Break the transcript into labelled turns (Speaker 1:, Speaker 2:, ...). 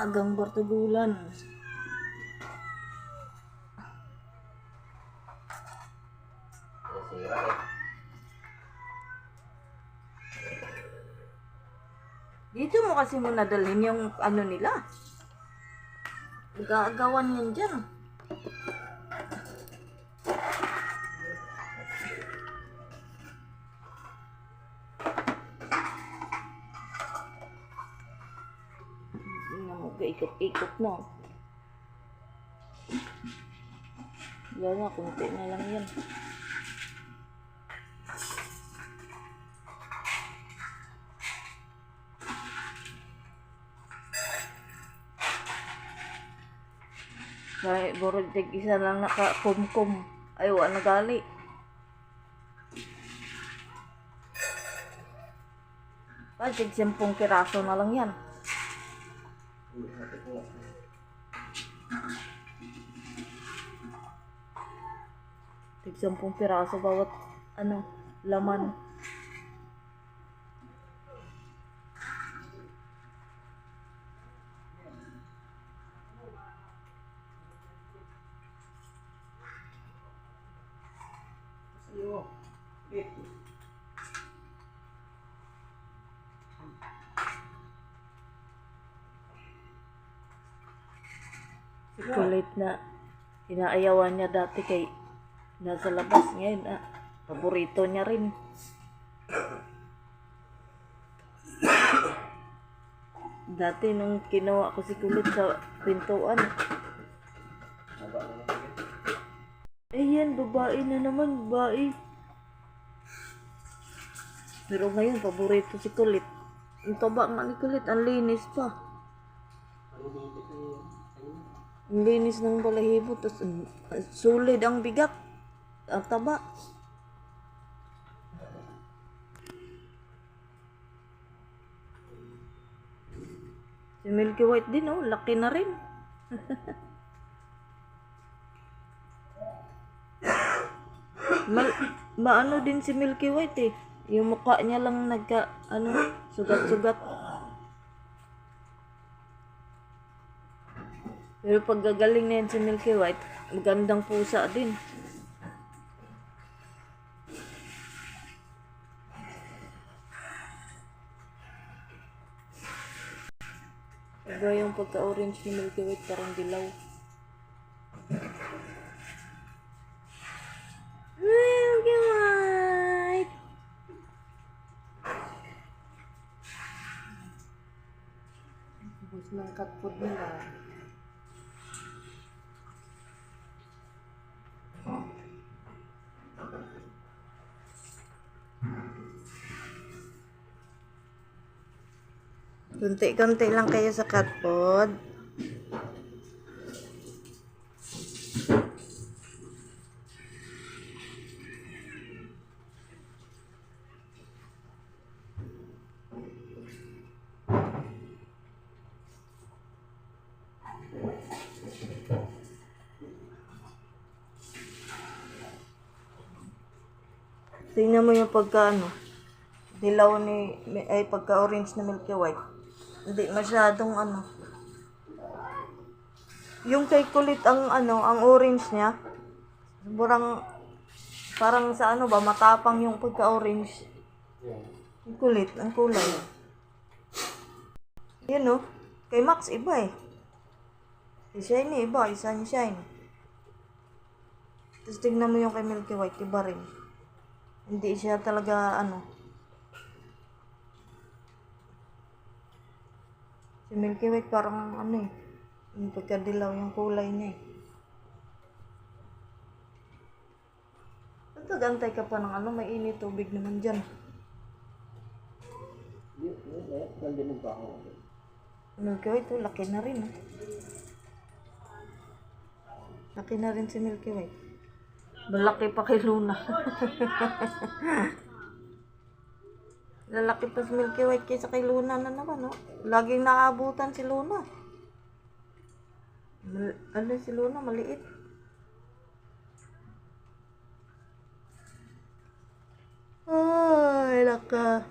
Speaker 1: Maagang Bartugulan.
Speaker 2: Eh.
Speaker 1: Dito mo kasi mo nadalhin yung ano nila. Nag-aagawan yan dyan. Hindi na. Yan na, kunti na lang yan. Kaya burod tig isa lang naka-kumkum. Ay, wala na gali. Pag sampung piraso na lang yan. Tig sampung piraso bawat ano, laman.
Speaker 2: Iyo.
Speaker 1: Kulit na inaayawan niya dati kay nasa labas ngayon ah. Paborito niya rin. Dati nung kinuha ko si Kulit sa pintuan. Ayan, babae na naman, babae. Pero ngayon, paborito si Kulit. Ang taba nga ni Kulit, ang linis pa.
Speaker 2: Ano dito kayo?
Speaker 1: Ang linis ng balahibo, tapos ang solid ang bigat. Ang taba. Si Milky White din, oh. Laki na rin. Mal, maano din si Milky White eh. Yung mukha niya lang nagka, ano, sugat-sugat. Pero pag gagaling na yan si Milky White, magandang pusa din. Iba yung pagka-orange ni Milky White, parang dilaw. Milky White! Bus ng cat food nila. Kunti-kunti lang kayo sa cat food. Tingnan mo yung pagka ano, dilaw ni, ay pagka orange na Milky White. Hindi masyadong ano. Yung kay kulit ang ano, ang orange niya, sobrang parang sa ano ba, matapang yung pagka-orange. Ang kulit, ang kulay. Yun no, kay Max iba eh. Si Shiny iba, isa ni Shine. Tapos tignan mo yung kay Milky White, iba rin. Hindi siya talaga ano. Si Milky White parang ano eh. Yung pagkadilaw yung kulay niya eh. Nagtagantay ka pa ng ano, may init tubig naman dyan. Milky White, oh, laki na rin. ah. Laki na rin si Milky White. Malaki pa kay Luna. Lalaki pa si Milky White kaysa kay Luna na naman, no? Laging nakaabutan si Luna. Mal- ano si Luna, maliit. Ay, naka.